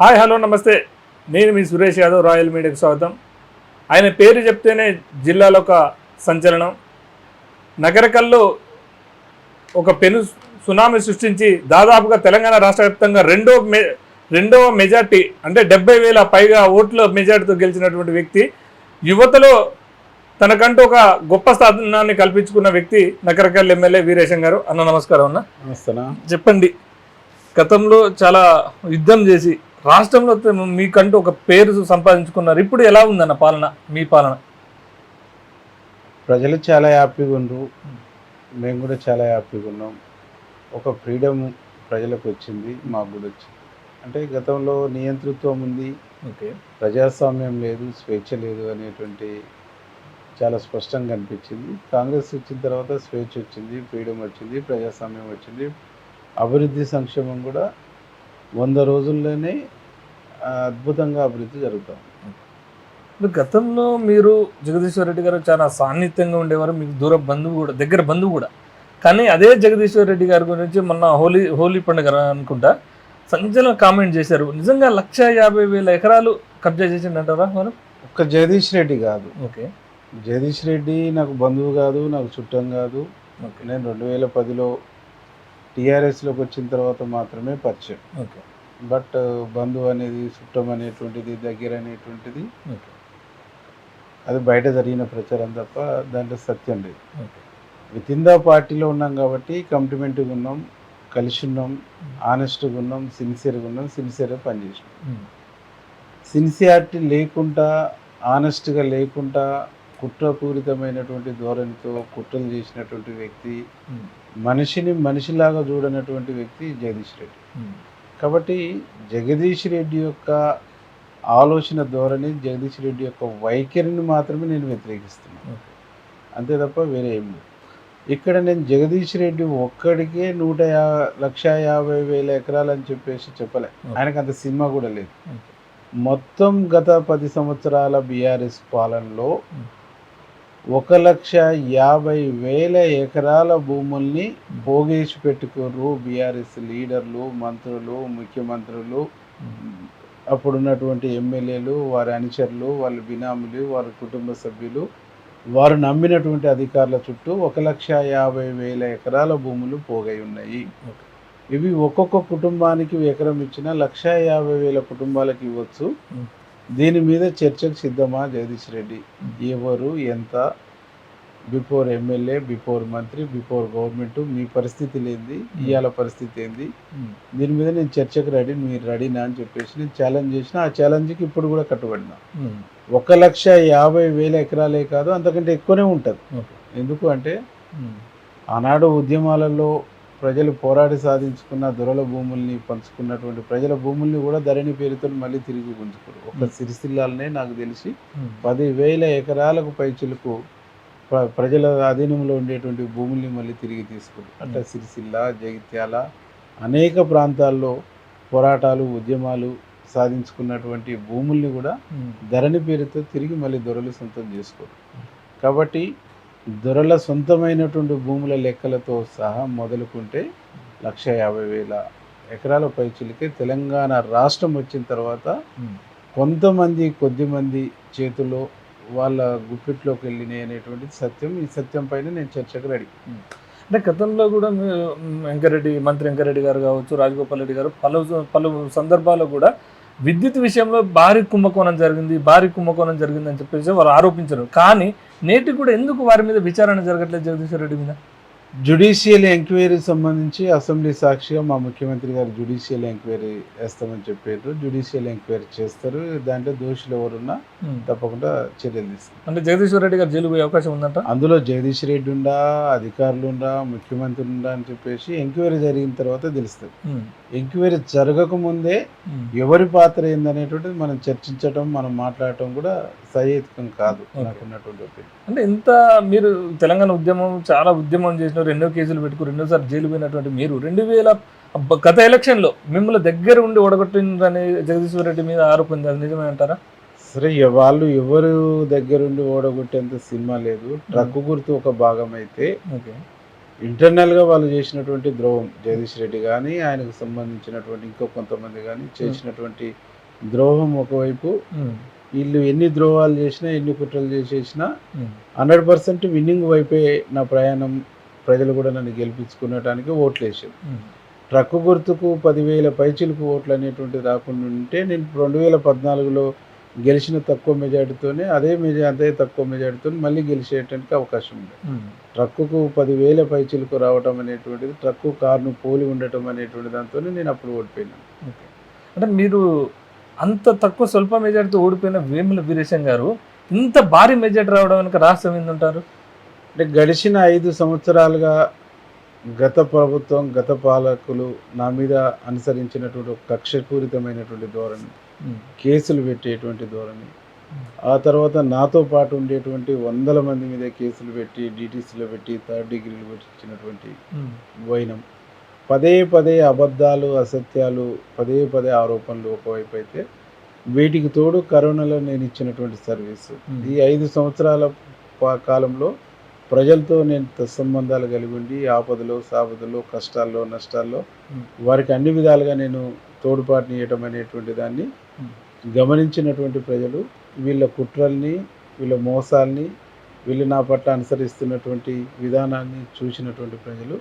Hi hello నమస్తే. నేను మీ Suresh Yadav royal మీడియాకు స్వాగతం. ఆయన పేరు చెప్తేనే జిల్లాలో ఒక సంచలనం. నగరకల్లో ఒక పెను సునామీ సృష్టించి దాదాపుగా తెలంగాణ రాష్ట్ర వ్యాప్తంగా రెండో మె రెండవ మెజార్టీ అంటే డెబ్బై వేల పైగా ఓట్ల మెజార్టీతో గెలిచినటువంటి వ్యక్తి యువతలో తనకంటూ ఒక గొప్ప స్థానాన్ని కల్పించుకున్న వ్యక్తి నగరకల్ ఎమ్మెల్యే వీరేశం గారు. అన్న నమస్కారం అన్న. నమస్తేనా చెప్పండి. గతంలో చాలా యుద్ధం చేసి రాష్ట్రంలో మీకంటూ ఒక పేరు సంపాదించుకున్నారు. ఇప్పుడు ఎలా ఉందన్న పాలన మీ పాలన? ప్రజలు చాలా హ్యాపీగా ఉండ్రు. మేము కూడా చాలా హ్యాపీగా ఉన్నాం. ఒక ఫ్రీడమ్ ప్రజలకు వచ్చింది మాకు కూడా వచ్చింది. అంటే గతంలో నియంతృత్వం ఉంది. ఓకే. ప్రజాస్వామ్యం లేదు స్వేచ్ఛ లేదు అనేటువంటి చాలా స్పష్టంగా అనిపించింది. కాంగ్రెస్ వచ్చిన తర్వాత స్వేచ్ఛ వచ్చింది ఫ్రీడమ్ వచ్చింది ప్రజాస్వామ్యం వచ్చింది. అభివృద్ధి సంక్షేమం కూడా వంద రోజుల్లోనే అద్భుతంగా అభివృద్ధి జరుగుతాం. ఇప్పుడు గతంలో మీరు జగదీశ్వర్ రెడ్డి గారు చాలా సాన్నిధ్యంగా ఉండేవారు మీకు దూర బంధువు కూడా దగ్గర బంధువు కూడా. కానీ అదే జగదీశ్వర్ రెడ్డి గారి గురించి మొన్న హోలీ హోలీ పండుగ అనుకుంటా సంచలన కామెంట్ చేశారు. నిజంగా లక్ష యాభై వేల ఎకరాలు కబ్జా చేసిండంటారా వారు? ఒక్క జగదీష్ రెడ్డి కాదు. ఓకే. జగదీష్ రెడ్డి నాకు బంధువు కాదు నాకు చుట్టం కాదు. నేను రెండు వేల పదిలో టీఆర్ఎస్లోకి వచ్చిన తర్వాత మాత్రమే పరిచయం. ఓకే. బట్ బంధువు అనేది చుట్టం అనేటువంటిది దగ్గర అనేటువంటిది అది బయట జరిగిన ప్రచారం తప్ప దాంట్లో సత్యం లేదు విత్ ఇన్ ద పార్టీలో ఉన్నాం కాబట్టి కమిట్మెంట్గా ఉన్నాం కలిసి ఉన్నాం ఆనెస్ట్గా ఉన్నాం సిన్సియర్గా ఉన్నాం సిన్సియర్గా పనిచేసినాం. సిన్సియారిటీ లేకుండా ఆనెస్ట్గా లేకుండా కుట్రపూరితమైనటువంటి ధోరణితో కుట్రలు చేసినటువంటి వ్యక్తి. మనిషిని మనిషిలాగా చూడనటువంటి వ్యక్తి జగదీష్ రెడ్డి. కాబట్టి జగదీష్ రెడ్డి యొక్క ఆలోచన ధోరణి జగదీష్ రెడ్డి యొక్క వైఖరిని మాత్రమే నేను వ్యతిరేకిస్తున్నాను. అంతే తప్ప వేరే ఏం లేదు ఇక్కడ నేను జగదీష్ రెడ్డి ఒక్కడికే నూట యా లక్ష యాభై వేల ఎకరాలు అని చెప్పేసి చెప్పలే ఆయనకు అంత సినిమా కూడా లేదు. మొత్తం గత పది సంవత్సరాల బీఆర్ఎస్ పాలనలో. ఒక లక్ష యాభై వేల ఎకరాల భూముల్ని పోగేసి పెట్టుకోరు బీఆర్ఎస్ లీడర్లు మంత్రులు ముఖ్యమంత్రులు. అప్పుడున్నటువంటి ఎమ్మెల్యేలు వారి అనుచరులు వాళ్ళ బినాములు వారి కుటుంబ సభ్యులు వారు నమ్మినటువంటి అధికారుల చుట్టూ ఒక లక్ష యాభై వేల ఎకరాల భూములు పోగై ఉన్నాయి. ఇవి ఒక్కొక్క కుటుంబానికి ఎకరం ఇచ్చిన లక్ష యాభై వేల కుటుంబాలకు ఇవ్వచ్చు. దీని మీద చర్చకు సిద్ధమా జగదీష్ రెడ్డి. ఎవరు ఎంత బిఫోర్ ఎమ్మెల్యే బిఫోర్ మంత్రి బిఫోర్ గవర్నమెంట్ మీ పరిస్థితి లేనిది ఇవాళ పరిస్థితి ఏంది. దీని మీద నేను చర్చకు రెడీ మీరు రెడీనా అని చెప్పేసి నేను ఛాలెంజ్ చేసిన ఆ ఛాలెంజ్కి ఇప్పుడు కూడా కట్టుబడినా. ఒక లక్ష యాభై వేల ఎకరాలే కాదు అంతకంటే ఎక్కువనే ఉంటుంది. ఎందుకు అంటే. ఆనాడు ఉద్యమాలలో ప్రజలు పోరాడి సాధించుకున్న దొరల భూముల్ని పంచుకున్నటువంటి ప్రజల భూముల్ని కూడా ధరణి పేరుతో మళ్ళీ తిరిగి గుంజుకోరు ఒక Hmm. సిరిసిల్లాలనే నాకు తెలిసి ఉమ్. పదివేల ఎకరాలకు పైచులకు ప్ర- ప్రజల అధీనంలో ఉండేటువంటి భూముల్ని మళ్ళీ తిరిగి తీసుకురు అట్లా సిరిసిల్ల జగిత్యాల అనేక ప్రాంతాల్లో పోరాటాలు ఉద్యమాలు సాధించుకున్నటువంటి భూముల్ని కూడా. ధరణి పేరుతో తిరిగి మళ్ళీ దొరలు సొంతం చేసుకోరు కాబట్టి దొరల సొంతమైనటువంటి భూముల లెక్కలతో సహా మొదలుకుంటే లక్ష యాభై వేల ఎకరాల పైచులకి తెలంగాణ రాష్ట్రం వచ్చిన తర్వాత. కొంతమంది కొద్దిమంది చేతిలో వాళ్ళ గుప్పిట్లోకి వెళ్ళినాయి అనేటువంటిది సత్యం. ఈ సత్యం పైన నేను చర్చకు రెడీ. అంటే గతంలో కూడా వెంకరెడ్డి మంత్రి వెంకరెడ్డి గారు కావచ్చు రాజగోపాల్ రెడ్డి గారు పలు పలు సందర్భాల్లో కూడా విద్యుత్ విషయంలో భారీ కుంభకోణం జరిగింది భారీ కుంభకోణం జరిగింది అని చెప్పేసి వారు ఆరోపించారు. కానీ నేటికి కూడా ఎందుకు వారి మీద విచారణ జరగట్లేదు జగదీశ్వర రెడ్డి మీద? జుడిషియల్ ఎంక్వైరీ సంబంధించి అసెంబ్లీ సాక్షిగా మా ముఖ్యమంత్రి గారు జుడిషియల్ ఎంక్వైరీ వేస్తామని చెప్పారు జుడిషియల్ ఎంక్వైరీ చేస్తారు దాంట్లో దోషులు ఎవరున్నా. తప్పకుండా చర్యలు తీసుకుంటారు అంటే జగదీశ్వర్ రెడ్డి గారు జైలు పోయే అవకాశం ఉందంట అందులో జగదీష్ రెడ్డి ఉండా అధికారులు ఉండా ముఖ్యమంత్రి ఉండా అని చెప్పేసి ఎంక్వైరీ జరిగిన తర్వాత తెలుస్తుంది. ఎంక్వైరీ జరగకముందే మ్. ఎవరి పాత్ర ఏందనేటువంటిది మనం చర్చించటం మనం మాట్లాడటం కూడా సహేతుకం కాదు. నాకున్నటువంటి. అంటే ఇంత మీరు తెలంగాణ ఉద్యమం చాలా ఉద్యమం చేసినారు ఎన్నో కేసులు పెట్టుకుని రెండోసారి జైలు పోయినటువంటి మీరు రెండు వేల గత ఎలక్షన్లో మిమ్మల్ని దగ్గర ఉండి ఓడగొట్టిందని జగదీశ్వర్ రెడ్డి మీద ఆరోపింది అది నిజమే అంటారా? సరే వాళ్ళు ఎవరు దగ్గరుండి ఓడగొట్టేంత సినిమా లేదు. ట్రక్ గుర్తు ఒక భాగం అయితే ఓకే. ఇంటర్నల్గా వాళ్ళు చేసినటువంటి ద్రోహం జగదీష్ రెడ్డి కానీ ఆయనకు సంబంధించినటువంటి ఇంకో కొంతమంది కానీ చేసినటువంటి ద్రోహం ఒకవైపు. వీళ్ళు ఎన్ని ద్రోహాలు చేసినా ఎన్ని కుట్రలు చేసేసినా హండ్రెడ్ పర్సెంట్ విన్నింగ్ వైపే నా ప్రయాణం ప్రజలు కూడా నన్ను గెలిపించుకునడానికి ఓట్లు వేసారు ట్రక్కు గుర్తుకు పదివేల పైచిలకు ఓట్లు అనేటువంటి రాకుండా ఉంటే నేను రెండు వేల పద్నాలుగులో గెలిచిన తక్కువ మెజార్టీతోనే అదే మెజా అదే తక్కువ మెజార్టీతో మళ్ళీ గెలిచేయడానికి అవకాశం ఉంది. ట్రక్కుకు పదివేల పైచిలకు రావటం అనేటువంటిది ట్రక్కు కార్ను పోలి ఉండటం అనేటువంటి దాంతో నేను అప్పుడు ఓడిపోయినాను అంటే మీరు అంత తక్కువ స్వల్ప మెజార్టీతో ఓడిపోయిన వేముల వీరేశం గారు ఇంత భారీ మెజార్టీ రావడం వెనుక రాష్ట్రం ఏందంటారు అంటే గడిచిన ఐదు సంవత్సరాలుగా గత ప్రభుత్వం గత పాలకులు నా మీద అనుసరించినటువంటి కక్షపూరితమైనటువంటి ధోరణి కేసులు పెట్టేటువంటి ధోరణి. ఆ తర్వాత నాతో పాటు ఉండేటువంటి వందల మంది మీద కేసులు పెట్టి డీటీసీలో పెట్టి థర్డ్ డిగ్రీలు పెట్టించినటువంటి వైనం. పదే పదే అబద్ధాలు అసత్యాలు పదే పదే ఆరోపణలు ఒకవైపు అయితే వీటికి తోడు కరోనాలో నేను ఇచ్చినటువంటి సర్వీసు. ఈ ఐదు సంవత్సరాల కాలంలో ప్రజలతో నేను సంబంధాలు కలిగి ఉండి ఆపదలో సాపదలో కష్టాల్లో నష్టాల్లో వారికి అన్ని విధాలుగా నేను తోడ్పాటునియటం అనేటువంటి దాన్ని గమనించినటువంటి ప్రజలు వీళ్ళ కుట్రల్ని వీళ్ళ మోసాల్ని వీళ్ళు నా పట్ల అనుసరిస్తున్నటువంటి విధానాన్ని చూసినటువంటి ప్రజలు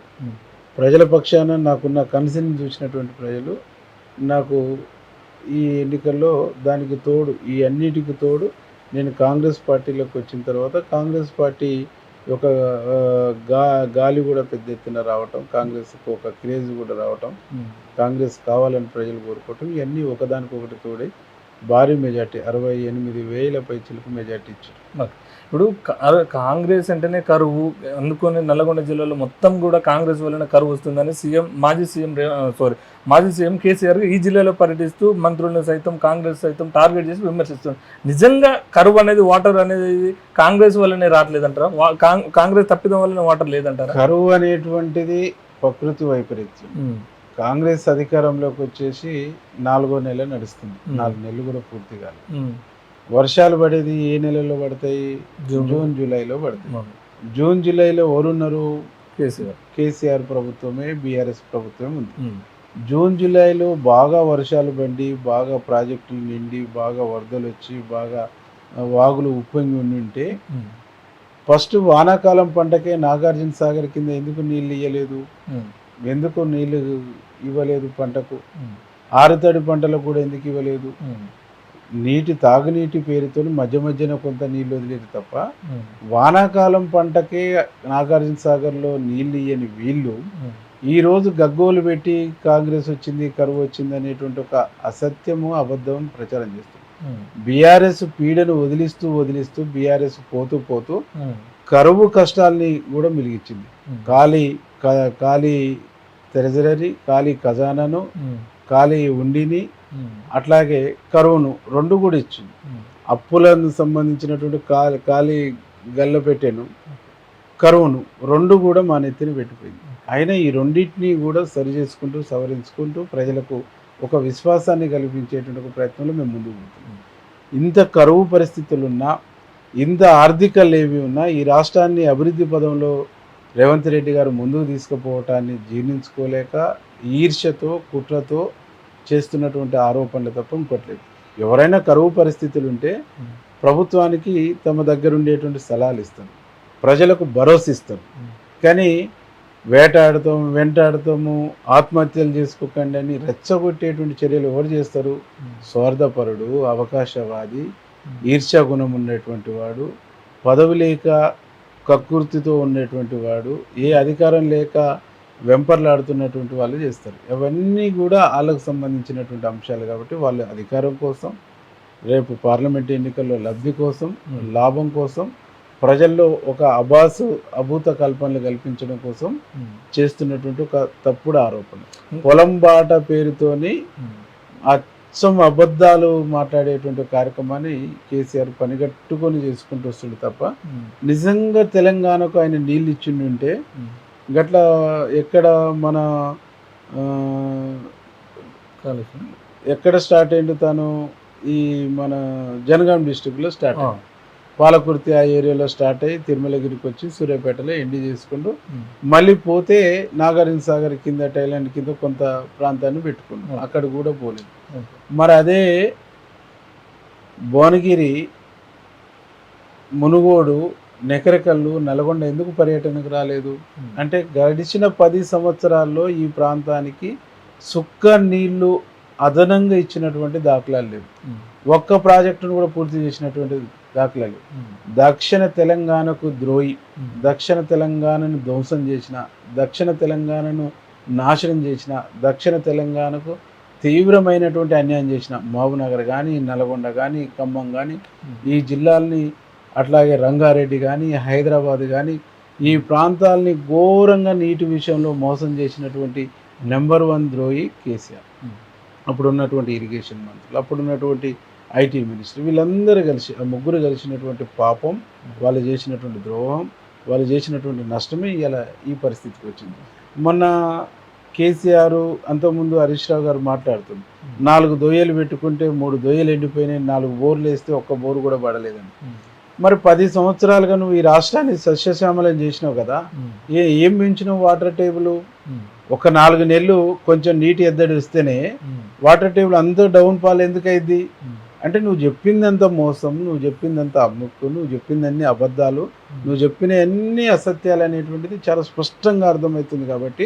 ప్రజల పక్షాన నాకున్న కన్సర్న్ చూసినటువంటి ప్రజలు నాకు ఈ ఎన్నికల్లో దానికి తోడు ఈ అన్నిటికి తోడు నేను కాంగ్రెస్ పార్టీలోకి వచ్చిన తర్వాత కాంగ్రెస్ పార్టీ ఒక గా గాలి కూడా పెద్ద ఎత్తున రావటం కాంగ్రెస్కి ఒక క్రేజ్ కూడా రావటం కాంగ్రెస్ కావాలని ప్రజలు కోరుకోవటం ఇవన్నీ ఒకదానికొకటి తోడై భారీ మెజార్టీ అరవై ఎనిమిది వేల పైచిలకు మెజార్టీ ఇచ్చారు. ఇప్పుడు కాంగ్రెస్ అంటేనే కరువు అందుకొని నల్లగొండ జిల్లాలో మొత్తం కూడా కాంగ్రెస్ వలన కరువు వస్తుందని సీఎం మాజీ సీఎం సారీ మాజీ సీఎం కేసీఆర్ ఈ జిల్లాలో పర్యటిస్తూ మంత్రులను సైతం కాంగ్రెస్ సైతం టార్గెట్ చేసి విమర్శిస్తుంది నిజంగా కరువు అనేది వాటర్ అనేది కాంగ్రెస్ వల్లనే రావట్లేదంటారా? కాంగ్రెస్ తప్పిదం వల్లనే వాటర్ లేదంటారా? కరువు అనేటువంటిది ప్రకృతి వైపరీత్యం. కాంగ్రెస్ అధికారంలోకి వచ్చేసి నాలుగో నెల నడుస్తుంది. నాలుగు నెలలు కూడా పూర్తి కాదు వర్షాలు పడేది ఏ నెలలో పడతాయి? జూన్. జూలైలో పడతాయి. జూన్ జూలైలో ఎవరున్నారు? కేసీఆర్. కేసీఆర్ ప్రభుత్వమే బీఆర్ఎస్ ప్రభుత్వమే ఉంది. జూన్ జూలైలో బాగా వర్షాలు పడి బాగా ప్రాజెక్టులు నిండి బాగా వరదలు వచ్చి బాగా వాగులు ఉప్పొంగి ఉండి ఉంటే ఫస్ట్ వానాకాలం పంటకే నాగార్జున సాగర్ కింద ఎందుకు నీళ్ళు ఇవ్వలేదు ఎందుకు నీళ్ళు ఇవ్వలేదు పంటకు? ఆరుతడి పంటలకు కూడా ఎందుకు ఇవ్వలేదు? నీటి తాగునీటి పేరుతో మధ్య మధ్యన కొంత నీళ్ళు వదిలేదు తప్ప వానాకాలం పంటకే నాగార్జున సాగర్లో నీళ్ళు ఇయ్యని వీళ్ళు ఈ రోజు గగ్గోలు పెట్టి కాంగ్రెస్ వచ్చింది కరువు వచ్చింది అనేటువంటి ఒక అసత్యము అబద్ధం ప్రచారం చేస్తుంది బీఆర్ఎస్ పీడను వదిలిస్తూ వదిలిస్తూ బీఆర్ఎస్ పోతూ పోతూ కరువు కష్టాల్ని కూడా మిలిగించింది ఖాళీ ఖాళీ ట్రెజరీ ఖాళీ ఖజానాను ఖాళీ ఉండిని అట్లాగే కరువును రెండు కూడా ఇచ్చింది. అప్పులకు సంబంధించినటువంటి ఖాళీ ఖాళీ గల్ల పెట్టాను కరువును రెండు కూడా మా నెత్తిన పెట్టిపోయింది. అయినా ఈ రెండింటినీ కూడా సరి చేసుకుంటూ సవరించుకుంటూ ప్రజలకు ఒక విశ్వాసాన్ని కల్పించేటువంటి ఒక ప్రయత్నంలో మేము ముందుకు పోతున్నాం. ఇంత కరువు పరిస్థితులున్నా ఇంత ఆర్థిక లేవి ఉన్నా ఈ రాష్ట్రాన్ని అభివృద్ధి పదంలో రేవంత్ రెడ్డి గారు ముందుకు తీసుకుపోవటాన్ని జీర్ణించుకోలేక ఈర్ష్యతో కుట్రతో చేస్తున్నటువంటి ఆరోపణలు తప్ప ఇంకోట్లేదు ఎవరైనా కరువు పరిస్థితులు ఉంటే ప్రభుత్వానికి తమ దగ్గర ఉండేటువంటి సలహాలు ఇస్తారు. ప్రజలకు భరోసిస్తారు కానీ వేటాడతాం వెంటాడతాము ఆత్మహత్యలు చేసుకోకండి అని రెచ్చగొట్టేటువంటి చర్యలు ఎవరు చేస్తారు? స్వార్థపరుడు అవకాశవాది ఈర్ష్యా గుణం ఉన్నటువంటి వాడు పదవి లేక కకృతితో ఉన్నటువంటి వాడు ఏ అధికారం లేక వెంపర్లాడుతున్నటువంటి వాళ్ళు చేస్తారు. అవన్నీ కూడా వాళ్ళకు సంబంధించినటువంటి అంశాలు కాబట్టి వాళ్ళు అధికారం కోసం రేపు పార్లమెంట్ ఎన్నికల్లో లబ్ధి కోసం లాభం కోసం ప్రజల్లో ఒక అబాసు అభూత కల్పనలు కల్పించడం కోసం చేస్తున్నటువంటి ఒక తప్పుడు ఆరోపణ. పొలం బాట పేరుతోని అచ్చం అబద్ధాలు మాట్లాడేటువంటి కార్యక్రమాన్ని కేసీఆర్ పనిగట్టుకొని చేసుకుంటూ వస్తుంది తప్ప నిజంగా తెలంగాణకు ఆయన నీళ్ళు ఇచ్చిండుంటే గట్ల ఎక్కడ మన ఎక్కడ స్టార్ట్ అయింది తను? ఈ మన జనగాం డిస్టిక్లో స్టార్ట్ అయింది పాలకుర్తి ఆ ఏరియాలో స్టార్ట్ అయ్యి తిరుమలగిరికి వచ్చి సూర్యాపేటలో ఎండి చేసుకుంటూ మళ్ళీ పోతే నాగార్జున సాగర్ కింద టైలాండ్ కింద కొంత ప్రాంతాన్ని పెట్టుకున్నాం. అక్కడ కూడా పోలేదు. మరి అదే భువనగిరి మునుగోడు నెకరకల్లు నల్గొండ ఎందుకు పర్యటనకు రాలేదు? అంటే గడిచిన పది సంవత్సరాల్లో ఈ ప్రాంతానికి సుక్క నీళ్ళు అదనంగా ఇచ్చినటువంటి దాఖలాలు లేవు. ఒక్క ప్రాజెక్టును కూడా పూర్తి చేసినటువంటి దాఖలాలు దక్షిణ తెలంగాణకు ద్రోహి దక్షిణ తెలంగాణను ధ్వంసం చేసిన దక్షిణ తెలంగాణను నాశనం చేసిన దక్షిణ తెలంగాణకు తీవ్రమైనటువంటి అన్యాయం చేసిన మహబూబ్నగర్ కానీ నల్గొండ కానీ ఖమ్మం కానీ ఈ జిల్లాల్ని అట్లాగే రంగారెడ్డి కానీ హైదరాబాద్ కానీ ఈ ప్రాంతాల్ని ఘోరంగా నీటి విషయంలో మోసం చేసినటువంటి నెంబర్ వన్ ద్రోహి కేసీఆర్. అప్పుడు ఉన్నటువంటి ఇరిగేషన్ మంత్రులు అప్పుడు ఉన్నటువంటి ఐటీ మినిస్టర్ వీళ్ళందరూ కలిసి ఆ ముగ్గురు కలిసినటువంటి పాపం వాళ్ళు చేసినటువంటి ద్రోహం వాళ్ళు చేసినటువంటి నష్టమే ఇలా ఈ పరిస్థితికి వచ్చింది. మొన్న కేసీఆర్ అంతకుముందు హరీష్ రావు గారు మాట్లాడుతుంది నాలుగు దొయ్యలు పెట్టుకుంటే మూడు దొయ్యలు ఎండిపోయినాయి నాలుగు బోర్లు వేస్తే ఒక్క బోరు కూడా పడలేదని. మరి పది సంవత్సరాలుగా నువ్వు ఈ రాష్ట్రాన్ని సస్యశ్యామలం చేసినావు కదా ఏ ఏం పెంచినావు వాటర్ టేబుల్? ఒక నాలుగు నెలలు కొంచెం నీటి ఎద్దడి వస్తేనే వాటర్ టేబుల్ అంత డౌన్ ఫాల్ ఎందుకు అయింది అంటే నువ్వు చెప్పిందంత మోసం నువ్వు చెప్పిందంత అమ్ముక్కు నువ్వు చెప్పిందన్ని అబద్ధాలు నువ్వు చెప్పిన అన్ని అసత్యాలు అనేటువంటిది చాలా స్పష్టంగా అర్థమవుతుంది కాబట్టి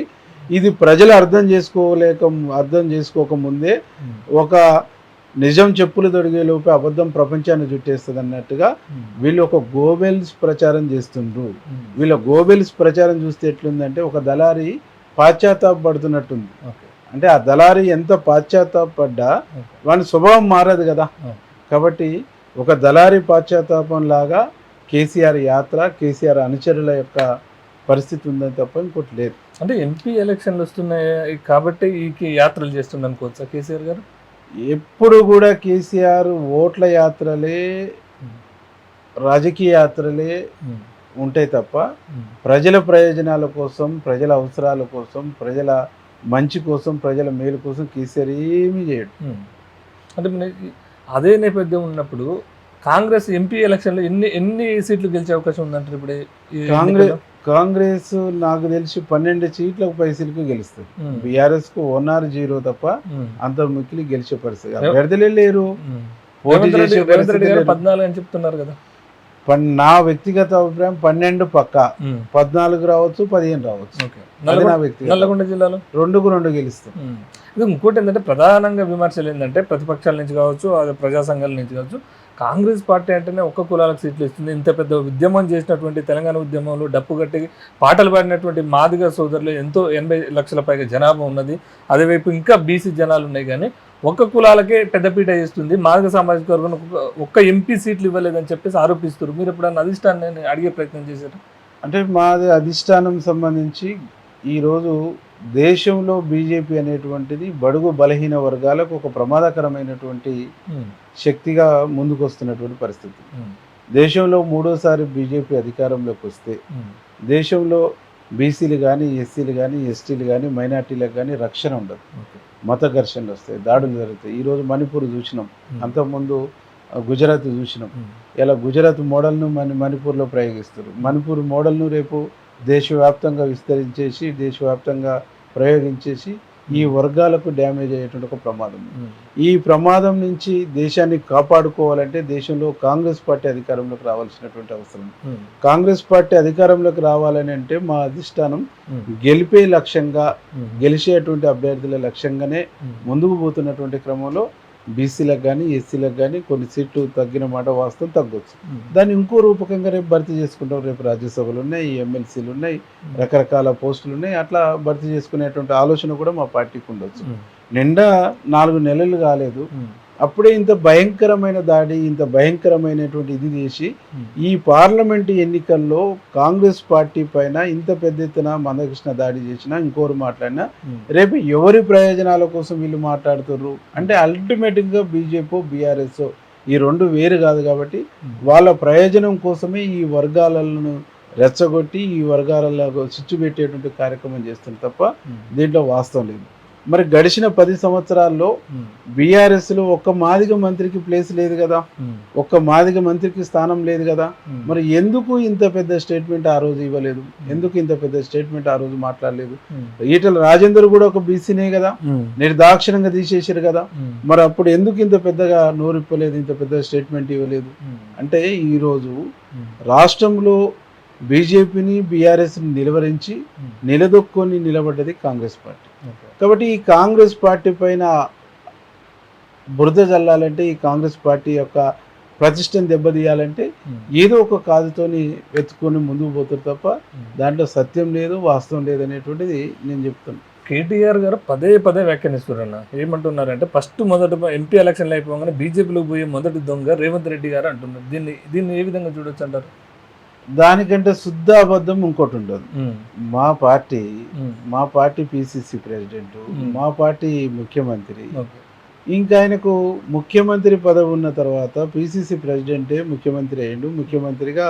ఇది ప్రజలు అర్థం చేసుకోలేక అర్థం చేసుకోక ముందే ఒక నిజం చెప్పులు తొడిగే లోపే అబద్ధం ప్రపంచాన్ని చుట్టేస్తుంది అన్నట్టుగా వీళ్ళు ఒక గోబెల్స్ ప్రచారం చేస్తుండ్రు. వీళ్ళ గోబెల్స్ ప్రచారం చూస్తే ఎట్లుందంటే ఒక దళారి పాశ్చాత్తాపడుతున్నట్టుంది అంటే ఆ దళారి ఎంత పాశ్చాత్తాపడ్డా వాని స్వభావం మారదు కదా. కాబట్టి ఒక దళారి పాశ్చాత్తాపం లాగా కేసీఆర్ యాత్ర కేసీఆర్ అనుచరుల యొక్క పరిస్థితి ఉందని తప్ప ఇంకోటి లేదు. అంటే ఎంపీ ఎలక్షన్లు వస్తున్నాయి కాబట్టి ఈ యాత్రలు చేస్తుంది అనుకోవచ్చా కేసీఆర్ గారు? ఎప్పుడు కూడా కేసీఆర్ ఓట్ల యాత్రలే రాజకీయ యాత్రలే ఉంటాయి తప్ప ప్రజల ప్రయోజనాల కోసం ప్రజల అవసరాల కోసం ప్రజల మంచి కోసం ప్రజల మేలు కోసం కేసీఆర్ ఏమీ చేయడు. అంటే అదే నేపథ్యం ఉన్నప్పుడు కాంగ్రెస్ ఎంపీ ఎలక్షన్లో ఎన్ని ఎన్ని సీట్లు గెలిచే అవకాశం ఉందంటారు ఇప్పుడు కాంగ్రెస్? కాంగ్రెస్ నాకు తెలిసి పన్నెండు సీట్లకు పైసలకు గెలుస్తుంది. బీఆర్ఎస్కు వన్ ఆర్ జీరో తప్ప అంత మిక్కిలి గెలిచే పరిస్థితి. అభ్యర్థులే లేరు. పోటీ చేసే. పద్నాలుగు అని చెప్తున్నారు కదా. నా వ్యక్తిగత అభిప్రాయం పన్నెండు పక్క. పద్నాలుగు రావచ్చు పదిహేను రావచ్చు. నా వ్యక్తిగత నల్లగొండ జిల్లాలో? రెండుకు రెండు గెలుస్తాం. ఇది ఇంకోటి ఏంటంటే ప్రధానంగా విమర్శలు ఏంటంటే ప్రతిపక్షాల నుంచి కావచ్చు అదే ప్రజా సంఘాల నుంచి కావచ్చు. కాంగ్రెస్ పార్టీ అంటేనే ఒక్క కులాలకు సీట్లు ఇస్తుంది. ఇంత పెద్ద ఉద్యమం చేసినటువంటి తెలంగాణ ఉద్యమంలో డప్పు కట్టి పాటలు పాడినటువంటి మాదిగ సోదరులు ఎంతో ఎనభై లక్షల పైగా జనాభా ఉన్నది. అదేవైపు ఇంకా బీసీ జనాలు ఉన్నాయి కానీ ఒక్క కులాలకే పెద్దపీట చేస్తుంది మాదిగ సామాజిక వర్గం ఒక్క- ఒక్క ఎంపీ సీట్లు ఇవ్వలేదని చెప్పేసి ఆరోపిస్తారు మీరు ఎప్పుడన్నా అధిష్టాన్ని అడిగే ప్రయత్నం చేశారు? అంటే మాది అధిష్టానం సంబంధించి ఈరోజు దేశంలో బీజేపీ అనేటువంటిది బడుగు బలహీన వర్గాలకు ఒక ప్రమాదకరమైనటువంటి శక్తిగా ముందుకు వస్తున్నటువంటి పరిస్థితి దేశంలో మూడోసారి బీజేపీ అధికారంలోకి వస్తే దేశంలో బీసీలు కానీ ఎస్సీలు కానీ ఎస్టీలు కానీ మైనార్టీలకు కానీ రక్షణ ఉండదు. మత ఘర్షణలు వస్తాయి దాడులు జరుగుతాయి. ఈరోజు మణిపూర్ చూసినాం. అంతకుముందు గుజరాత్ చూసినాం. ఇలా గుజరాత్ మోడల్ను మన మణిపూర్లో ప్రయోగిస్తారు మణిపూర్ మోడల్ను రేపు దేశవ్యాప్తంగా విస్తరించేసి దేశవ్యాప్తంగా ప్రయోగించేసి ఈ వర్గాలకు డ్యామేజ్ అయ్యేటువంటి ఒక ప్రమాదం. ఈ ప్రమాదం నుంచి దేశాన్ని కాపాడుకోవాలంటే దేశంలో కాంగ్రెస్ పార్టీ అధికారంలోకి రావాల్సినటువంటి అవసరం. కాంగ్రెస్ పార్టీ అధికారంలోకి రావాలని అంటే మా అధిష్టానం గెలిపే లక్ష్యంగా గెలిచేటువంటి అభ్యర్థుల లక్ష్యంగానే ముందుకు పోతున్నటువంటి క్రమంలో బీసీలకు కానీ ఎస్సీలకు కానీ కొన్ని సీట్లు తగ్గిన మాట వాస్తవం తగ్గొచ్చు. దాన్ని ఇంకో రూపకంగా రేపు భర్తీ చేసుకుంటాం. రేపు రాజ్యసభలు ఉన్నాయి ఎమ్మెల్సీలు ఉన్నాయి రకరకాల పోస్టులు ఉన్నాయి అట్లా భర్తీ చేసుకునేటువంటి ఆలోచన కూడా మా పార్టీకి ఉండొచ్చు. నిండా నాలుగు నెలలు కాలేదు. అప్పుడే ఇంత భయంకరమైన దాడి ఇంత భయంకరమైనటువంటి ఇది చేసి ఈ పార్లమెంటు ఎన్నికల్లో కాంగ్రెస్ పార్టీ పైన ఇంత పెద్ద ఎత్తున మందకృష్ణ దాడి చేసినా ఇంకోరు మాట్లాడినా రేపు ఎవరి ప్రయోజనాల కోసం వీళ్ళు మాట్లాడుతుర్రు? అంటే అల్టిమేట్గా బీజేపీ బీఆర్ఎస్ ఈ రెండు వేరు కాదు కాబట్టి వాళ్ళ ప్రయోజనం కోసమే ఈ వర్గాలను రెచ్చగొట్టి ఈ వర్గాలలో చిచ్చు పెట్టేటువంటి కార్యక్రమం చేస్తుంది తప్ప దీంట్లో వాస్తవం లేదు. మరి గడిచిన పది సంవత్సరాల్లో బీఆర్ఎస్లో ఒక్క మాదిగ మంత్రికి ప్లేస్ లేదు కదా. ఒక్క మాదిగ మంత్రికి స్థానం లేదు కదా. మరి ఎందుకు ఇంత పెద్ద స్టేట్మెంట్ ఆ రోజు ఇవ్వలేదు? ఎందుకు ఇంత పెద్ద స్టేట్మెంట్ ఆ రోజు మాట్లాడలేదు? ఈటల రాజేందర్ కూడా ఒక బీసీనే కదా. నిర్దాక్షిణంగా తీసేసారు కదా. మరి అప్పుడు ఎందుకు ఇంత పెద్దగా నోరిప్పలేదు ఇంత పెద్ద స్టేట్మెంట్ ఇవ్వలేదు? అంటే ఈరోజు రాష్ట్రంలో బీజేపీని బీఆర్ఎస్ని నిలువరించి నిలదొక్కొని నిలబడ్డది కాంగ్రెస్ పార్టీ. కాబట్టి ఈ కాంగ్రెస్ పార్టీ పైన బురద జల్లాలంటే ఈ కాంగ్రెస్ పార్టీ యొక్క ప్రతిష్టను దెబ్బతీయాలంటే ఏదో ఒక కాదుతోని వెతుకొని ముందుకు పోతారు తప్ప దాంట్లో సత్యం లేదు వాస్తవం లేదు అనేటువంటిది నేను చెప్తాను కేటీఆర్ గారు పదే పదే వ్యాఖ్యానిస్తున్నారన్న. ఏమంటున్నారంటే ఫస్ట్ మొదట ఎంపీ ఎలక్షన్లు అయిపోగానే బీజేపీలోకి పోయే మొదటి దొంగ రేవంత్ రెడ్డి గారు అంటున్నారు. దీన్ని దీన్ని ఏ విధంగా చూడొచ్చు అంటారు? దానికంటే శుద్ధ అబద్ధం ఇంకోటి ఉండదు. మా పార్టీ మా పార్టీ పిసిసి ప్రెసిడెంట్ మా పార్టీ ముఖ్యమంత్రి. ఇంకా ఆయనకు ముఖ్యమంత్రి పదవి ఉన్న తర్వాత పిసిసి ప్రెసిడెంటే ముఖ్యమంత్రి అయ్యిండు. ముఖ్యమంత్రిగా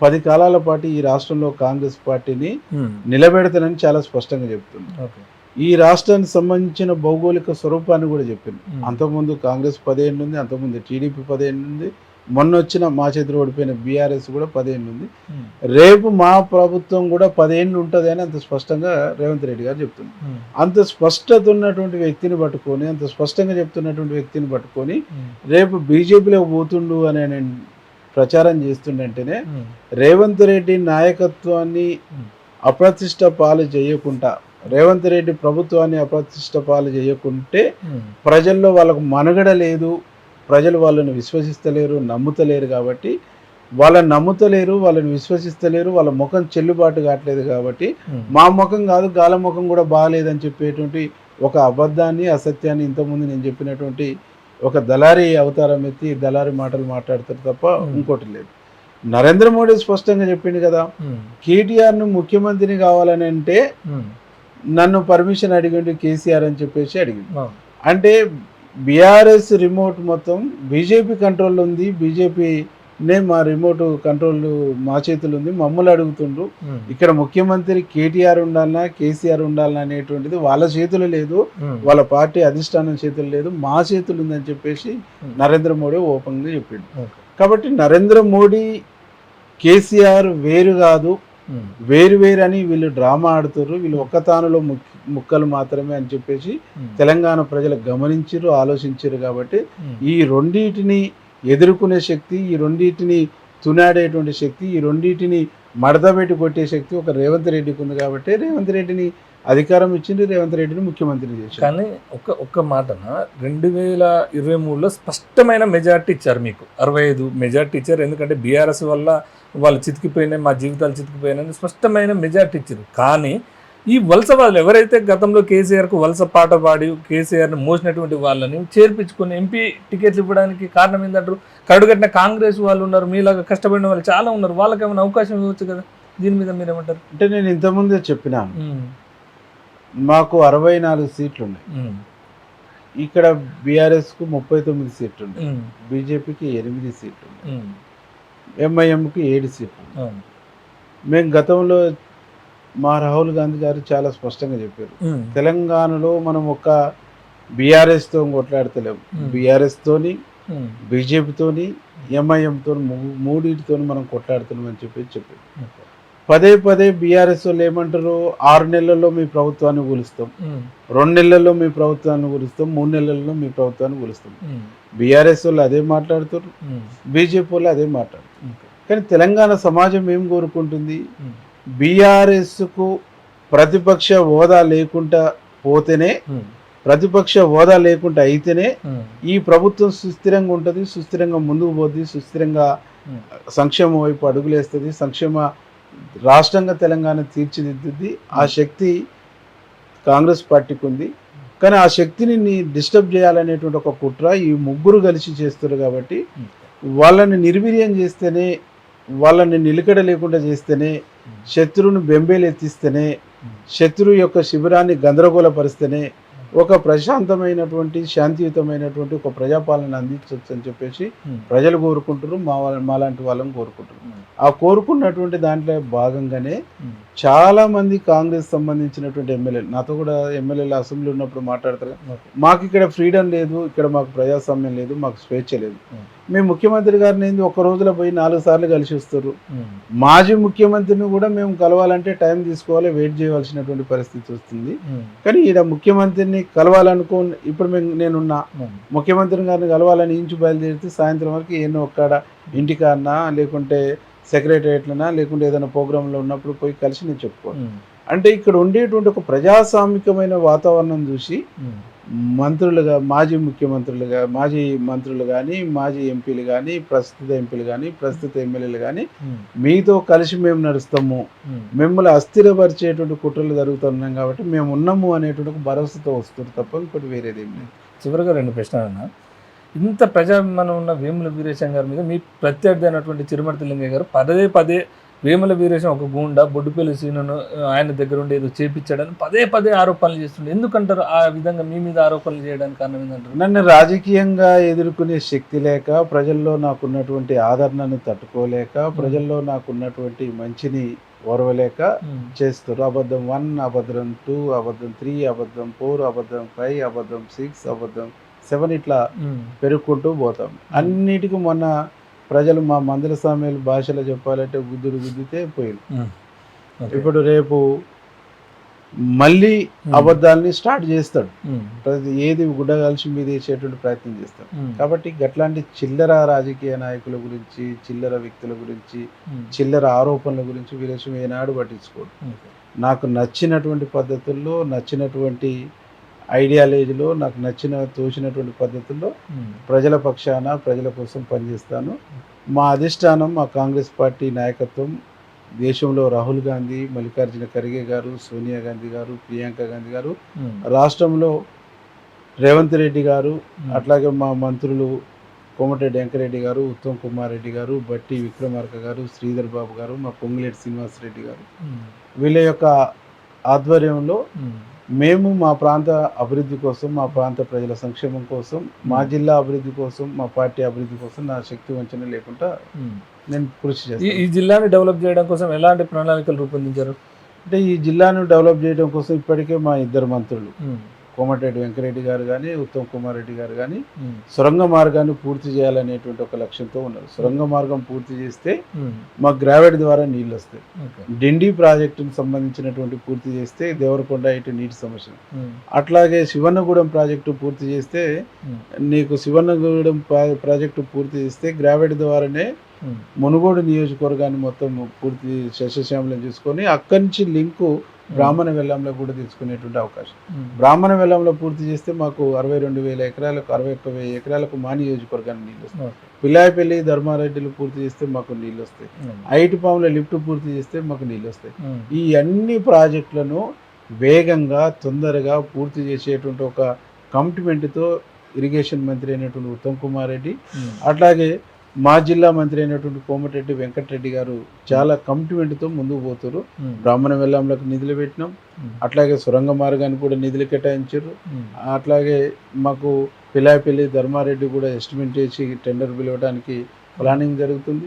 పది కాలాల పాటు ఈ రాష్ట్రంలో కాంగ్రెస్ పార్టీని నిలబెడతానని చాలా స్పష్టంగా చెప్తుంది ఈ రాష్ట్రానికి సంబంధించిన భౌగోళిక స్వరూపాన్ని కూడా చెప్పింది అంతకుముందు కాంగ్రెస్ పదేళ్ళు ఉంది అంతకుముందు టీడీపీ పదేళ్ళు ఉంది మొన్న వచ్చిన మా చేతిలో ఓడిపోయిన బీఆర్ఎస్ కూడా పదేళ్ళు ఉంది. రేపు మా ప్రభుత్వం కూడా పదేళ్ళు ఉంటుంది అని అంత స్పష్టంగా రేవంత్ రెడ్డి గారు చెప్తున్నారు. అంత స్పష్టత ఉన్నటువంటి వ్యక్తిని పట్టుకొని అంత స్పష్టంగా చెప్తున్నటువంటి వ్యక్తిని పట్టుకొని రేపు బీజేపీలోకి పోతుండు అని ప్రచారం చేస్తుండంటేనే రేవంత్ రెడ్డి నాయకత్వాన్ని అప్రతిష్ట పాలు చేయకుండా రేవంత్ రెడ్డి ప్రభుత్వాన్ని అప్రతిష్ట పాలు చేయకుంటే ప్రజల్లో వాళ్ళకు మనుగడ లేదు ప్రజలు వాళ్ళని విశ్వసిస్తలేరు నమ్ముతలేరు కాబట్టి వాళ్ళని నమ్ముతలేరు వాళ్ళని విశ్వసిస్తలేరు వాళ్ళ ముఖం చెల్లుబాటు కావట్లేదు కాబట్టి మా ముఖం కాదు గాల ముఖం కూడా బాగాలేదని చెప్పేటువంటి ఒక అబద్ధాన్ని అసత్యాన్ని ఇంతకుముందు నేను చెప్పినటువంటి ఒక దళారీ అవతారం ఎత్తి దళారీ మాటలు మాట్లాడతారు తప్ప. ఇంకోటి లేదు. నరేంద్ర మోడీ స్పష్టంగా చెప్పింది కదా కేటీఆర్ను ముఖ్యమంత్రిని కావాలని అంటే నన్ను పర్మిషన్ అడిగిండు కేసీఆర్ అని చెప్పేసి అడిగిండు. అంటే బీఆర్ఎస్ రిమోట్ మొత్తం బీజేపీ కంట్రోల్ ఉంది. బీజేపీనే మా రిమోట్ కంట్రోల్ మా చేతులు ఉంది. మమ్మల్ని అడుగుతుండ్రు. ఇక్కడ ముఖ్యమంత్రి కేటీఆర్ ఉండాలన్నా కేసీఆర్ ఉండాలన్నా అనేటువంటిది వాళ్ళ చేతులు లేదు. వాళ్ళ పార్టీ అధిష్టానం చేతులు లేదు. మా చేతులు ఉందని చెప్పేసి నరేంద్ర మోడీ ఓపెన్గా చెప్పిండు. కాబట్టి నరేంద్ర మోడీ కేసీఆర్ వేరు కాదు. వేరు వేరు అని వీళ్ళు డ్రామా ఆడుతారు వీళ్ళు ఒక్కతానులో ముక్- ముక్కలు మాత్రమే అని చెప్పేసి తెలంగాణ ప్రజలు గమనించారు ఆలోచించారు కాబట్టి ఈ రెండింటిని ఎదుర్కొనే శక్తి ఈ రెండింటిని తునాడేటువంటి శక్తి ఈ రెండింటిని మడతపెట్టి కొట్టే శక్తి ఒక రేవంత్ రెడ్డికి ఉంది కాబట్టి రేవంత్ రెడ్డిని అధికారం ఇచ్చింది రేవంత్ రెడ్డిని ముఖ్యమంత్రి చేశారు కానీ ఒక్క ఒక్క మాటన రెండు వేల ఇరవై మూడులో స్పష్టమైన మెజార్టీ ఇచ్చారు మీకు. అరవై ఐదు మెజార్టీ ఇచ్చారు. ఎందుకంటే బీఆర్ఎస్ వల్ల వాళ్ళు చితికిపోయినాయి మా జీవితాలు చితికిపోయినాయి స్పష్టమైన మెజార్టీ ఇచ్చారు కానీ ఈ వలస వాళ్ళు ఎవరైతే గతంలో కేసీఆర్కు వలస పాట పాడి కేసీఆర్ని మోసినటువంటి వాళ్ళని చేర్పించుకొని ఎంపీ టికెట్లు ఇవ్వడానికి కారణం ఏంటంటారు కడుగట్టిన కాంగ్రెస్ వాళ్ళు ఉన్నారు మీలాగా కష్టపడిన వాళ్ళు చాలా ఉన్నారు వాళ్ళకి ఏమైనా అవకాశం ఇవ్వచ్చు కదా? దీని మీద మీరేమంటారు? అంటే నేను ఇంతకుముందే చెప్పినాను. మాకు అరవై నాలుగు సీట్లు ఉన్నాయి ఇక్కడ బీఆర్ఎస్కు ముప్పై తొమ్మిది సీట్లు ఉన్నాయి బీజేపీకి ఎనిమిది సీట్లు ఉన్నాయి ఎంఐఎంకి ఏడు సీట్లు. మేము గతంలో మా రాహుల్ గాంధీ గారు చాలా స్పష్టంగా చెప్పారు. తెలంగాణలో మనం ఒక బీఆర్ఎస్తో కొట్లాడతలేము. బీఆర్ఎస్తోని బీజేపీతోని ఎంఐఎంతో మూడింటితో మనం కొట్లాడుతున్నాం అని చెప్పి చెప్పారు. పదే పదే బీఆర్ఎస్ వాళ్ళు ఏమంటారు? ఆరు నెలల్లో మీ ప్రభుత్వాన్ని కూలుస్తాం. రెండు నెలల్లో మీ ప్రభుత్వాన్ని కూలుస్తాం. మూడు నెలల్లో మీ ప్రభుత్వాన్ని కూలుస్తాం. బీఆర్ఎస్ వాళ్ళు అదే మాట్లాడుతారు బీజేపీ వాళ్ళు అదే మాట్లాడుతారు కానీ తెలంగాణ సమాజం ఏం కోరుకుంటుంది? బీఆర్ఎస్కు ప్రతిపక్ష హోదా లేకుండా పోతేనే ప్రతిపక్ష హోదా లేకుండా అయితేనే ఈ ప్రభుత్వం సుస్థిరంగా ఉంటుంది సుస్థిరంగా ముందుకు పోతుంది సుస్థిరంగా సంక్షేమం వైపు అడుగులేస్తుంది సంక్షేమ రాష్ట్రంగా తెలంగాణ తీర్చిదిద్దుద్ది. ఆ శక్తి కాంగ్రెస్ పార్టీకి ఉంది. కానీ ఆ శక్తిని డిస్టర్బ్ చేయాలనేటువంటి ఒక కుట్ర ఈ ముగ్గురు కలిసి చేస్తారు కాబట్టి వాళ్ళని నిర్వీర్యం చేస్తేనే వాళ్ళని నిలకడ లేకుండా చేస్తేనే శత్రువును బెంబేలెత్తిస్తేనే శత్రువు యొక్క శిబిరాన్ని గందరగోళపరిస్తేనే ఒక ప్రశాంతమైనటువంటి శాంతియుతమైనటువంటి ఒక ప్రజాపాలన అందించవచ్చు అని చెప్పేసి ప్రజలు కోరుకుంటారు మా వాళ్ళ మాలాంటి వాళ్ళని కోరుకుంటారు ఆ కోరుకున్నటువంటి దాంట్లో భాగంగానే చాలా మంది కాంగ్రెస్ సంబంధించినటువంటి ఎమ్మెల్యేలు నాతో కూడా ఎమ్మెల్యేలు అసెంబ్లీ ఉన్నప్పుడు మాట్లాడతారు. మాకు ఇక్కడ ఫ్రీడమ్ లేదు ఇక్కడ మాకు ప్రజాస్వామ్యం లేదు మాకు స్వేచ్ఛ లేదు. Hmm. మేము ముఖ్యమంత్రి గారిని ఏంది ఒక రోజులో పోయి నాలుగు సార్లు కలిసి వస్తారు మాజీ ముఖ్యమంత్రిని కూడా మేము కలవాలంటే టైం తీసుకోవాలి వెయిట్ చేయవలసినటువంటి పరిస్థితి వస్తుంది. కానీ ఈడ ముఖ్యమంత్రిని కలవాలనుకో ఇప్పుడు మేము నేనున్నా ముఖ్యమంత్రి గారిని కలవాలని ఇంచు బయలుదేరితే సాయంత్రం వరకు ఎన్నో ఒక్కడ ఇంటికాడనా లేకుంటే సెక్రటరియట్లనా లేకుంటే ఏదైనా ప్రోగ్రాంలో ఉన్నప్పుడు పోయి కలిసి నేను చెప్పుకోవాలి. అంటే ఇక్కడ ఉండేటువంటి ఒక ప్రజాస్వామికమైన వాతావరణం చూసి మంత్రులుగా మాజీ ముఖ్యమంత్రులుగా మాజీ మంత్రులు కానీ మాజీ ఎంపీలు కానీ ప్రస్తుత ఎంపీలు కానీ ప్రస్తుత ఎమ్మెల్యేలు కానీ మీతో కలిసి మేము నడుస్తాము. మిమ్మల్ని అస్థిరపరిచేటువంటి కుట్రలు జరుగుతున్నాం కాబట్టి మేము ఉన్నాము అనేటువంటి భరోసాతో వస్తుంది తప్ప ఇంకోటి వేరేది ఏం లేదు. చివరిగా రెండు ప్రశ్నలు అన్న. ఇంత ప్రజాభిమానం ఉన్న వేముల వీరేశం గారి మీద మీ ప్రత్యర్థి అయినటువంటి చిరుమర్తి లింగయ్య గారు పదే పదే వేముల వీరేశం ఒక గూండా బొడ్డుపల్లి సీనును ఆయన దగ్గర ఉండి ఏదో చేపించాడని పదే పదే ఆరోపణలు చేస్తుండే. ఎందుకంటారు? ఆ విధంగా మీ మీద ఆరోపణలు చేయడానికి కారణం ఏంటంటారు నన్ను రాజకీయంగా ఎదుర్కొనే శక్తి లేక ప్రజల్లో నాకున్నటువంటి ఆదరణను తట్టుకోలేక ప్రజల్లో నాకున్నటువంటి మంచిని ఓర్వలేక చేస్తారు. అబద్ధం వన్ అబద్ధం టూ అబద్ధం త్రీ అబద్ధం ఫోర్ అబద్ధం ఫైవ్ అబద్ధం సిక్స్ అబద్ధం సెవెన్ ఇట్లా పెరుక్కుంటూ పోతాం. అన్నిటికీ మొన్న ప్రజలు మా మందుల స్వామ్యాలు భాషలో చెప్పాలంటే గుద్దుడు గుద్దితే పోయింది ఇప్పుడు రేపు మళ్ళీ అబద్ధాలని స్టార్ట్ చేస్తాడు. ప్రతి ఏది గుడ్డ కలిసి మీద వేసేటువంటి ప్రయత్నం చేస్తాడు. కాబట్టి గట్లాంటి చిల్లర రాజకీయ నాయకుల గురించి చిల్లర వ్యక్తుల గురించి చిల్లర ఆరోపణల గురించి వీరేశం ఏనాడు పట్టించుకోడు. నాకు నచ్చినటువంటి పద్ధతుల్లో నచ్చినటువంటి ఐడియాలజీలో నాకు నచ్చిన తోచినటువంటి పద్ధతుల్లో ప్రజల పక్షాన ప్రజల కోసం పనిచేస్తాను. మా అధిష్టానం మా కాంగ్రెస్ పార్టీ నాయకత్వం దేశంలో రాహుల్ గాంధీ మల్లికార్జున ఖర్గే గారు సోనియా గాంధీ గారు ప్రియాంక గాంధీ గారు రాష్ట్రంలో రేవంత్ రెడ్డి గారు అట్లాగే మా మంత్రులు కోమటిరెడ్డి వెంకరెడ్డి గారు ఉత్తమ్ కుమార్ రెడ్డి గారు బట్టి విక్రమార్క గారు శ్రీధర్ బాబు గారు మా పొంగులేటి శ్రీనివాస్ రెడ్డి గారు వీళ్ళ యొక్క ఆధ్వర్యంలో మేము మా ప్రాంత అభివృద్ధి కోసం మా ప్రాంత ప్రజల సంక్షేమం కోసం మా జిల్లా అభివృద్ధి కోసం మా పార్టీ అభివృద్ధి కోసం నా శక్తి వంచన లేకుండా నేను కృషి చేస్తాను. ఈ జిల్లాని డెవలప్ చేయడం కోసం ఎలాంటి ప్రణాళికలు రూపొందించారు? అంటే ఈ జిల్లాను డెవలప్ చేయడం కోసం ఇప్పటికే మా ఇద్దరు మంత్రులు. కోమటిరెడ్డి వెంకరెడ్డి గారు కానీ ఉత్తమ్ కుమార్ రెడ్డి గారు కానీ సొరంగ మార్గాన్ని పూర్తి చేయాలనేటువంటి ఒక లక్ష్యంతో ఉన్నారు. సొరంగ మార్గం పూర్తి చేస్తే మా గ్రావెట్ ద్వారా నీళ్ళు వస్తాయి. డిండి ప్రాజెక్టుకు సంబంధించినటువంటి పూర్తి చేస్తే దేవరకొండ ఇటు నీటి సమస్య. అట్లాగే శివన్నగూడెం ప్రాజెక్టు పూర్తి చేస్తే నీకు శివన్నగూడెం ప్రా- ప్రాజెక్టు పూర్తి చేస్తే గ్రావెట్ ద్వారానే మునుగోడు నియోజకవర్గాన్ని మొత్తం పూర్తి శస్యశ్యామలం చేసుకొని అక్కడి నుంచి లింకు బ్రాహ్మణ వెల్లంలో కూడా తీసుకునేటువంటి అవకాశం. బ్రాహ్మణ వెల్లంలో పూర్తి చేస్తే మాకు అరవై రెండు వేల ఎకరాలకు అరవై ఒక్క వెయ్యి ఎకరాలకు మా నియోజకవర్గానికి నీళ్ళు వస్తాయి. పిల్లాయపల్లి ధర్మారెడ్డిలు పూర్తి చేస్తే మాకు నీళ్ళు వస్తాయి. ఐటిపాముల లిఫ్ట్ పూర్తి చేస్తే మాకు నీళ్ళు వస్తాయి. ఈ అన్ని ప్రాజెక్టులను వేగంగా తొందరగా పూర్తి చేసేటువంటి ఒక కమిట్మెంట్తో ఇరిగేషన్ మంత్రి అయినటువంటి ఉత్తమ్ కుమార్ రెడ్డి అట్లాగే మా జిల్లా మంత్రి అయినటువంటి కోమటిరెడ్డి వెంకటరెడ్డి గారు చాలా కమిట్మెంట్తో ముందుకు పోతారు. బ్రాహ్మణ వెల్లంలకు నిధులు పెట్టినాం. అట్లాగే సొరంగ మార్గానికి కూడా నిధులు కేటాయించారు అట్లాగే మాకు పిల్లాయపల్లి ధర్మారెడ్డి కూడా ఎస్టిమేట్ చేసి టెండర్ పిలవడానికి ప్లానింగ్ జరుగుతుంది.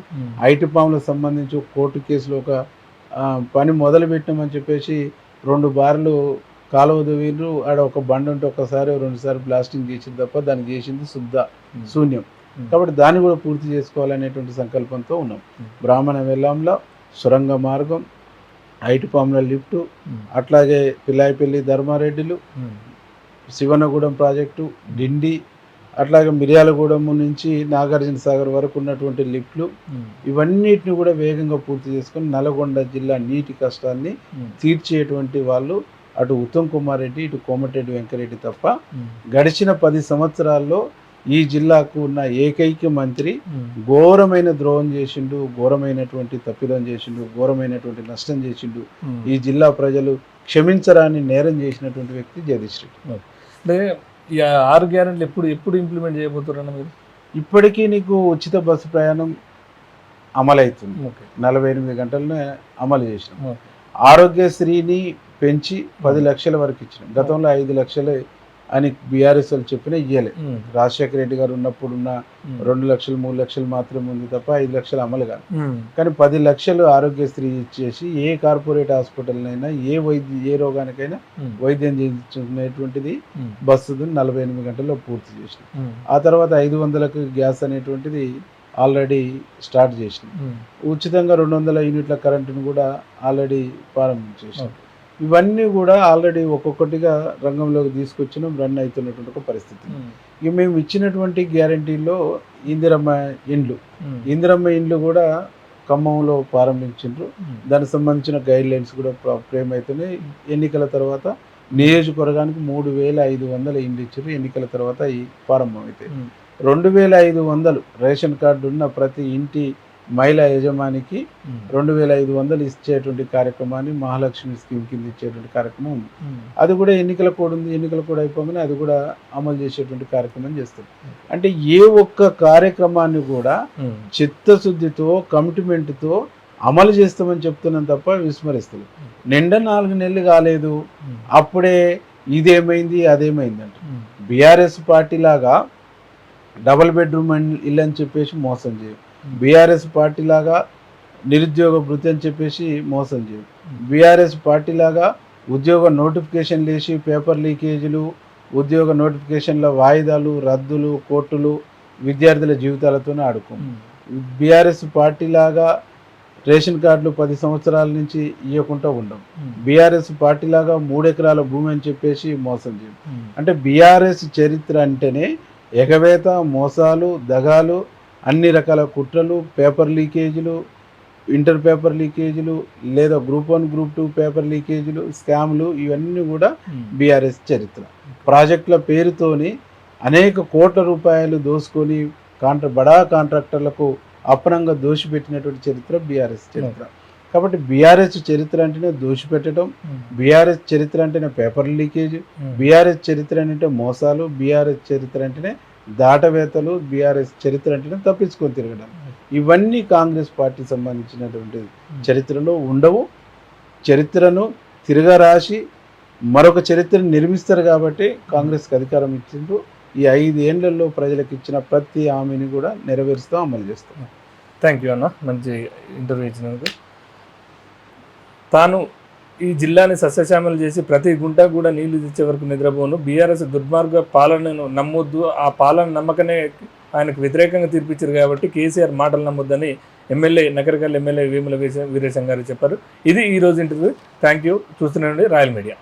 ఐటీ పాములకు సంబంధించి కోర్టు కేసులో ఒక పని మొదలు పెట్టినామని చెప్పేసి రెండు బార్లు కాలువ దువ్విండ్రు ఆడ ఒక బండి ఉంటే ఒకసారి రెండుసార్లు బ్లాస్టింగ్ చేసింది తప్ప దానికి చేసింది శుద్ధ శూన్యం. కాబట్టి దాన్ని కూడా పూర్తి చేసుకోవాలనేటువంటి సంకల్పంతో ఉన్నాం. బ్రాహ్మణ వెల్లంలో సొరంగ మార్గం ఐటి పాముల లిఫ్ట్ అట్లాగే పిల్లాయిపల్లి ధర్మారెడ్డిలు శివనగూడెం ప్రాజెక్టు డిండి అట్లాగే మిర్యాలగూడెం నుంచి నాగార్జున సాగర్ వరకు ఉన్నటువంటి లిఫ్ట్లు ఇవన్నిటిని కూడా వేగంగా పూర్తి చేసుకొని నల్గొండ జిల్లా నీటి కష్టాన్ని తీర్చేటువంటి వాళ్ళు అటు ఉత్తమ్ కుమార్ రెడ్డి ఇటు కోమటిరెడ్డి వెంకరెడ్డి తప్ప గడిచిన పది సంవత్సరాల్లో ఈ జిల్లాకు ఉన్న ఏకైక మంత్రి ఘోరమైన ద్రోహం చేసిండు ఘోరమైనటువంటి తప్పిదం చేసిండు ఘోరమైనటువంటి నష్టం చేసిండు. ఈ జిల్లా ప్రజలు క్షమించరాని నేరం చేసినటువంటి వ్యక్తి జగదీష్ రెడ్డి అంటే ఈ ఆరు గ్యారెంట్లు ఎప్పుడు ఎప్పుడు ఇంప్లిమెంట్ చేయబోతున్నారన్న మీరు? ఇప్పటికీ నీకు ఉచిత బస్సు ప్రయాణం అమలవుతుంది. నలభై ఎనిమిది గంటలను అమలు చేసినాం. ఆరోగ్యశ్రీని పెంచి పది లక్షల వరకు ఇచ్చినాం. గతంలో ఐదు లక్షలు అని బీఆర్ఎస్ వాళ్ళు చెప్పినా ఇయ్యలే. రాజశేఖర రెడ్డి గారు ఉన్నప్పుడున్న రెండు లక్షలు మూడు లక్షలు మాత్రమే ఉంది తప్ప ఐదు లక్షలు అమలు కాదు కానీ పది లక్షలు ఆరోగ్యశ్రీ ఇచ్చేసి ఏ కార్పొరేట్ హాస్పిటల్నైనా ఏ వైద్య ఏ రోగానికైనా వైద్యం చేయించుకునేటువంటిది బస్సు నలభై ఎనిమిది గంటల్లో పూర్తి చేసిన. ఉమ్, ఆ తర్వాత ఐదు వందలకు గ్యాస్ అనేటువంటిది ఆల్రెడీ స్టార్ట్ చేసిన. ఉమ్, ఉచితంగా రెండు వందల యూనిట్ల కరెంటును కూడా ఆల్రెడీ ప్రారంభించేసిన ఓకే. ఇవన్నీ కూడా ఆల్రెడీ ఒక్కొక్కటిగా రంగంలోకి తీసుకొచ్చినాం రన్ అవుతున్నటువంటి ఒక పరిస్థితి. ఇక మేము ఇచ్చినటువంటి గ్యారంటీలో ఇందిరమ్మ ఇండ్లు. ఇందిరమ్మ ఇండ్లు కూడా ఖమ్మంలో ప్రారంభించిండ్రు. ఉమ్, దానికి సంబంధించిన గైడ్ లైన్స్ కూడా ఫ్రేమ్ అవుతున్నాయి ఎన్నికల తర్వాత నియోజకవర్గానికి మూడు వేల ఐదు వందల ఇండ్లు ఇచ్చారు ఎన్నికల తర్వాత ఈ ప్రారంభం అవుతాయి ఉమ్, రెండు వేల ఐదు వందలు రేషన్ కార్డు ఉన్న ప్రతి ఇంటి మహిళా యజమానికి రెండు వేల ఐదు వందలు ఇచ్చేటువంటి కార్యక్రమాన్ని మహాలక్ష్మి స్కీమ్ కింద ఇచ్చేటువంటి కార్యక్రమం ఉంది. అది కూడా ఎన్నికల కోడ్ ఉంది ఎన్నికల కోడ్ అయిపోగానే అది కూడా అమలు చేసేటువంటి కార్యక్రమం చేస్తుంది. అంటే ఏ ఒక్క కార్యక్రమాన్ని కూడా చిత్తశుద్ధితో కమిట్మెంట్తో అమలు చేస్తామని చెప్తున్నాం తప్ప విస్మరిస్తుంది నిండా నాలుగు నెలలు కాలేదు. అప్పుడే ఇదేమైంది అదేమైంది అంట. బీఆర్ఎస్ పార్టీ లాగా డబుల్ బెడ్రూమ్ ఇల్లు అని చెప్పేసి మోసం చేయం బీఆర్ఎస్ పార్టీ లాగా నిరుద్యోగ భృతి అని చెప్పేసి మోసం చేయదు బీఆర్ఎస్ పార్టీ లాగా ఉద్యోగ నోటిఫికేషన్ లేచి పేపర్ లీకేజీలు ఉద్యోగ నోటిఫికేషన్ల వాయిదాలు రద్దులు కోర్టులు విద్యార్థుల జీవితాలతోనే ఆడుకో బీఆర్ఎస్ పార్టీలాగా రేషన్ కార్డులు పది సంవత్సరాల నుంచి ఇవ్వకుండా ఉండం బీఆర్ఎస్ పార్టీలాగా మూడెకరాల భూమి అని చెప్పేసి మోసం చేయం అంటే బీఆర్ఎస్ చరిత్ర అంటేనే ఎగవేత మోసాలు దగాలు అన్ని రకాల కుట్రలు పేపర్ లీకేజీలు ఇంటర్ పేపర్ లీకేజీలు లేదా group one group two paper లీకేజీలు స్కామ్లు ఇవన్నీ కూడా ఉమ్, బీఆర్ఎస్ చరిత్ర. ప్రాజెక్టుల పేరుతోని అనేక కోట్ల రూపాయలు దోసుకొని కాంట్రా బడా కాంట్రాక్టర్లకు అప్పనంగా దోషిపెట్టినటువంటి చరిత్ర బీఆర్ఎస్ చరిత్ర. కాబట్టి బీఆర్ఎస్ చరిత్ర అంటేనే దోషిపెట్టడం ఉమ్, బీఆర్ఎస్ చరిత్ర అంటేనే పేపర్ లీకేజ్ బీఆర్ఎస్ చరిత్ర అంటే మోసాలు బీఆర్ఎస్ చరిత్ర అంటేనే దాటవేతలు బీఆర్ఎస్ చరిత్ర అంటేనే తప్పించుకొని తిరగడం. ఇవన్నీ కాంగ్రెస్ పార్టీ సంబంధించినటువంటి చరిత్రలో ఉండవు. చరిత్రను తిరగరాసి మరొక చరిత్రను నిర్మిస్తారు కాబట్టి కాంగ్రెస్కి అధికారం ఇచ్చిండ్రు. ఈ ఐదు ఏండ్లలో ప్రజలకు ఇచ్చిన ప్రతి హామీని కూడా నెరవేరుస్తూ అమలు చేస్తాం. థ్యాంక్ యూ అన్న మంచి ఇంటర్వ్యూ ఇచ్చినందుకు. తాను ఈ జిల్లాని సస్యశ్యామలు చేసి ప్రతి గుంట కూడా నీళ్ళు తెచ్చే వరకు నిద్రపోను. బీఆర్ఎస్ దుర్మార్గ పాలనను నమ్మొద్దు. ఆ పాలన నమ్మకనే ఆయనకు వ్యతిరేకంగా తీర్పిచ్చారు కాబట్టి కేసీఆర్ మాటలు నమ్మొద్దని ఎమ్మెల్యే నగరకల్ ఎమ్మెల్యే వేముల వీరేశం గారు చెప్పారు. ఇది ఈ రోజు interview. Thank you. చూస్తున్నాండి royal media.